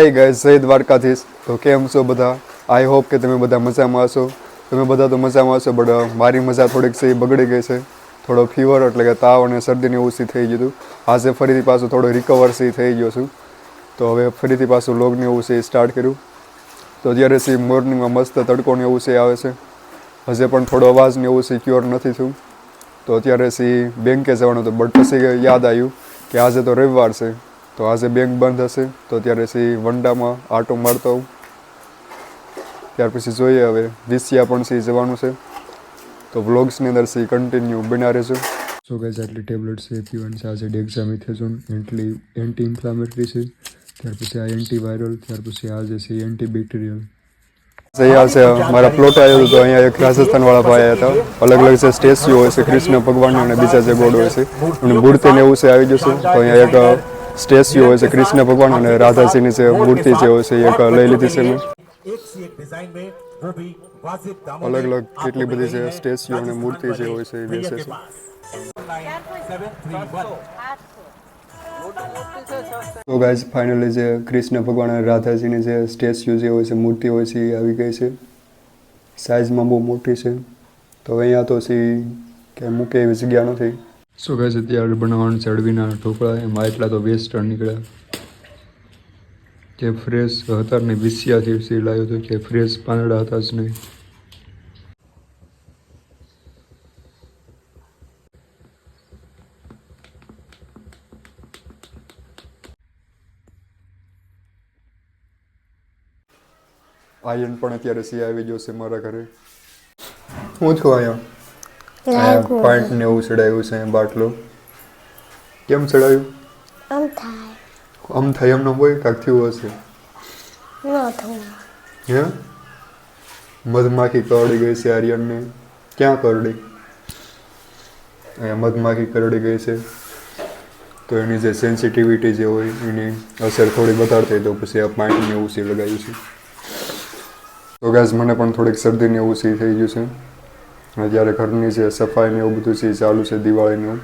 Hey guys જય દ્વારકાધીશ તો કેમ છો બધા? આઈ હોપ કે તમે બધા મજામાં હશો. તમે બધા તો મજામાં હશો બટ મારી મજા થોડીક છે બગડી ગઈ છે. થોડો ફીવર એટલે કે તાવ અને શરદીને સી થઈ ગયું હતું. આજે ફરીથી પાછું થોડો રિકવર સી થઈ ગયો છું. તો હવે ફરીથી પાછું લોગને એવું છે સ્ટાર્ટ કર્યું. તો જ્યારે સી મોર્નિંગમાં મસ્ત તડકોને એવું છે આવે છે. હજે પણ થોડો અવાજને એવું છે ક્યોર નથી થયું. તો અત્યારે સી બેંકે જવાનું હતું બટ પછી યાદ આવ્યું કે આજે તો રવિવાર છે. તો આજે બેંક બંધ હશે. તો ત્યારે પછી વંડામાં આટો મારતો આવું. ત્યાર પછી જોઈએ હવે વિસિયા પણ સી જવાનું છે. તો વ્લોગ્સની અંદર સી કન્ટિન્યુ બના રહેજો. સો ગેસ આટલી ટેબ્લેટ છે પીવાની છે આજે ડેક્ઝામિથેઝોન એન્ટી એન્ટી ઇન્ફ્લામેટરી છે. ત્યાર પછી આ એન્ટી વાયરલ ત્યાર પછી આ જે છે એન્ટી બેક્ટેરિયલ અહીંયા છે મારા પ્લોટ આવ્યો હતો અહીંયા એક રાજસ્થાન વાળા ભાઈ આવ્યા હતા. અલગ અલગ જે સ્ટેચ્યુ હોય છે કૃષ્ણ ભગવાન અને બીજા જે ગોડ હોય છે. અને મૂર્તિ ને એવું છે આવી જશે તો અહીંયા એક સ્ટેચ્યુ હોય છે, કૃષ્ણ ભગવાન અને રાધાજીની જે મૂર્તિ જે હોય છે એક લઈ લીધી છે અલગ અલગ કેટલી બધી છે સ્ટેચ્યુ અને મૂર્તિ જે હોય છે, એ બેસે છે. તો ગાઈઝ ફાઇનલી જે કૃષ્ણ ભગવાન અને રાધાજીની જે સ્ટેચ્યુ જે હોય છે, મૂર્તિ હોય છે, એ આવી ગઈ છે. સાઇઝમાં બહુ મોટી છે. તો અહીંયા તો સી કે મૂકે એવી જગ્યા નથી. સો ગાઈઝ અત્યારે બનાવવાનું અળવીના ઢોકળા, એમાં એટલા તો વેસ્ટ નીકળ્યા. જે ફ્રેશ હતા ને વિસિયાથી સી લાવ્યો હતો કે ફ્રેશ પાંદડા હતા જ નહીં. આયન પણ અત્યારે સી આવી ગયો છે મારા ઘરે. હું છું અહીંયા પાઇન્ટ ને એવું ચડાવ્યું છે બાટલો. કેમ ચડાવ્યું આમ થાય. આમ થાય એમનો હોય કાંક થયું હશે? હે? મધમાખી કરડી ગઈ છે આર્યનને. ક્યાં કરડી? મધમાખી કરડી ગઈ છે. તો એની જે સેન્સિટિવિટી જે હોય એની અસર થોડી વધારે થઈ તો પછી આ પાણીને એવું સી લગાવ્યું છે. તો ગાઈઝ મને પણ થોડીક શરદીને એવું સી થઈ ગયું છે. જ્યારે ઘરની જે સફાઈ એવું બધું સી ચાલુ છે દિવાળીનું.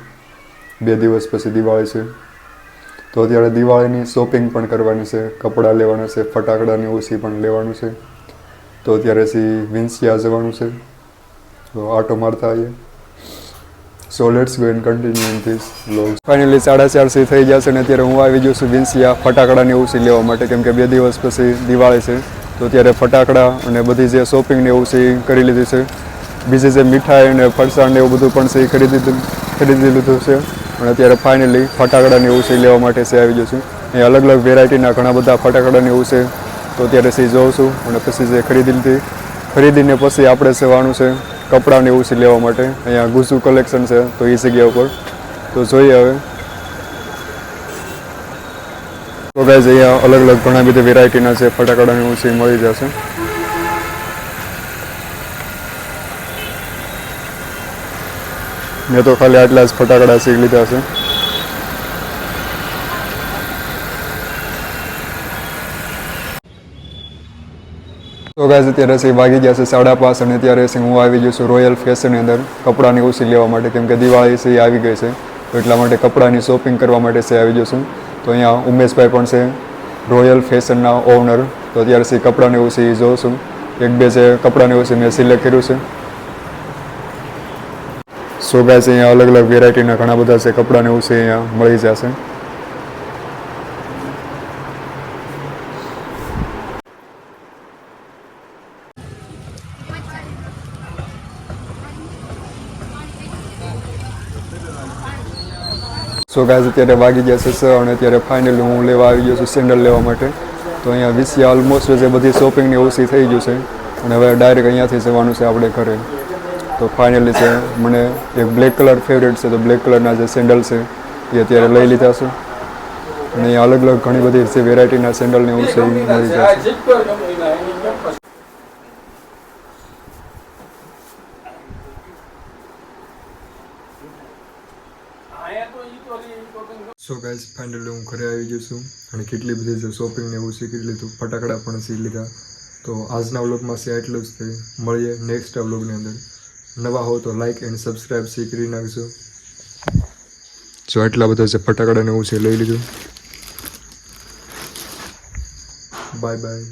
બે દિવસ પછી દિવાળી છે. તો અત્યારે દિવાળીની શોપિંગ પણ કરવાની છે, કપડાં લેવાના છે ફટાકડાની ઓછી પણ લેવાનું છે. તો અત્યારે સી વિન્સિયા જવાનું છે. તો આટો મારતા આવીએ. So let's go and continue in this vlog finally સાડા ચારસી થઈ જશે ને અત્યારે હું આવી ગયો છું વિન્સિયા ફટાકડાની ઓછી લેવા માટે, કેમ કે બે દિવસ પછી દિવાળી છે. તો અત્યારે ફટાકડા અને બધી જે શોપિંગની એવું છે કરી લીધી છે. બીજી જે મીઠાઈ અને ફરસાણ ને એવું બધું પણ છે એ ખરીદી ખરીદી લીધું છે. અને અત્યારે ફાઇનલી ફટાકડાની એવું છે લેવા માટે છે, આવી જશું. એ અલગ અલગ વેરાયટીના ઘણા બધા ફટાકડાની એવું છે. તો અત્યારે સી જોઉં છું અને પછી જે ખરીદી લીધી. ખરીદીને પછી આપણે સેવાનું છે કપડાને એવું છે લેવા માટે. અહીંયા ગુસુ કલેક્શન છે, તો એ જગ્યા ઉપર. તો જોઈએ હવે. તો ગાઈઝ અહીંયા અલગ અલગ ઘણા બધા વેરાયટીના છે ફટાકડાને એવું છે મળી જશે. મેં તો ખાલી આટલા જ ફટાકડા શીખ લીધા છે. તો ગાઈઝ અત્યારે સિંહ વાગી ગયા છે સાડા પાંચ અને ત્યારે સિંહ હું આવી ગયો છું રોયલ ફેશનની અંદર કપડાની ઉછી લેવા માટે, કેમ કે દિવાળી સિંહ આવી ગઈ છે. તો એટલા માટે કપડાની શોપિંગ કરવા માટે સિંહ આવી ગયો છું. તો અહીંયા ઉમેશભાઈ પણ છે રોયલ ફેશનના ઓનર તો અત્યારે સિંહ કપડાની ઉછી જોઉં છું. એક બે છે કપડાની ઉછી મેં સિલેક્ટ કર્યું છે. સો છે અહીંયા અલગ અલગ વેરાયટીના ઘણા બધા છે કપડાને એવું છે અહીંયા મળી જશે. સો ગાઈઝ અત્યારે વાગી ગયા છે અને અત્યારે ફાઇનલી હું લેવા આવી ગયો છું સેન્ડલ લેવા માટે. તો અહીંયા વિસિયા ઓલમોસ્ટ જે બધી શોપિંગની ઓછી થઈ ગયું છે. અને હવે ડાયરેક્ટ અહીંયાથી જવાનું છે આપણે ઘરે. તો ફાઇનલી છે મને એક બ્લેક કલર ફેવરેટ છે, તો બ્લેક કલરના જે સેન્ડલ છે, એ અત્યારે લઈ લીધા છે. અને અહીંયા અલગ અલગ ઘણી બધી જે વેરાયટીના સેન્ડલને એવું છે મળી જાય છે. સો ગાઈઝ ફાઇનલી હું ઘરે આવી ગયો છું અને કેટલી બધી જે શોપિંગ ને એવું શીખી લીધું ફટાકડા પણ શીખી લીધા. તો આજના વ્લોગમાં છે એટલું જ તે. મળીએ નેક્સ્ટ વ્લોગની અંદર. નવા હો તો લાઇક એન્ડ સબસ્ક્રાઈબ શી કરી નાખજો. જો એટલા બધા જે ફટાકડા ને એવું છે, લઈ લીધું. Bye bye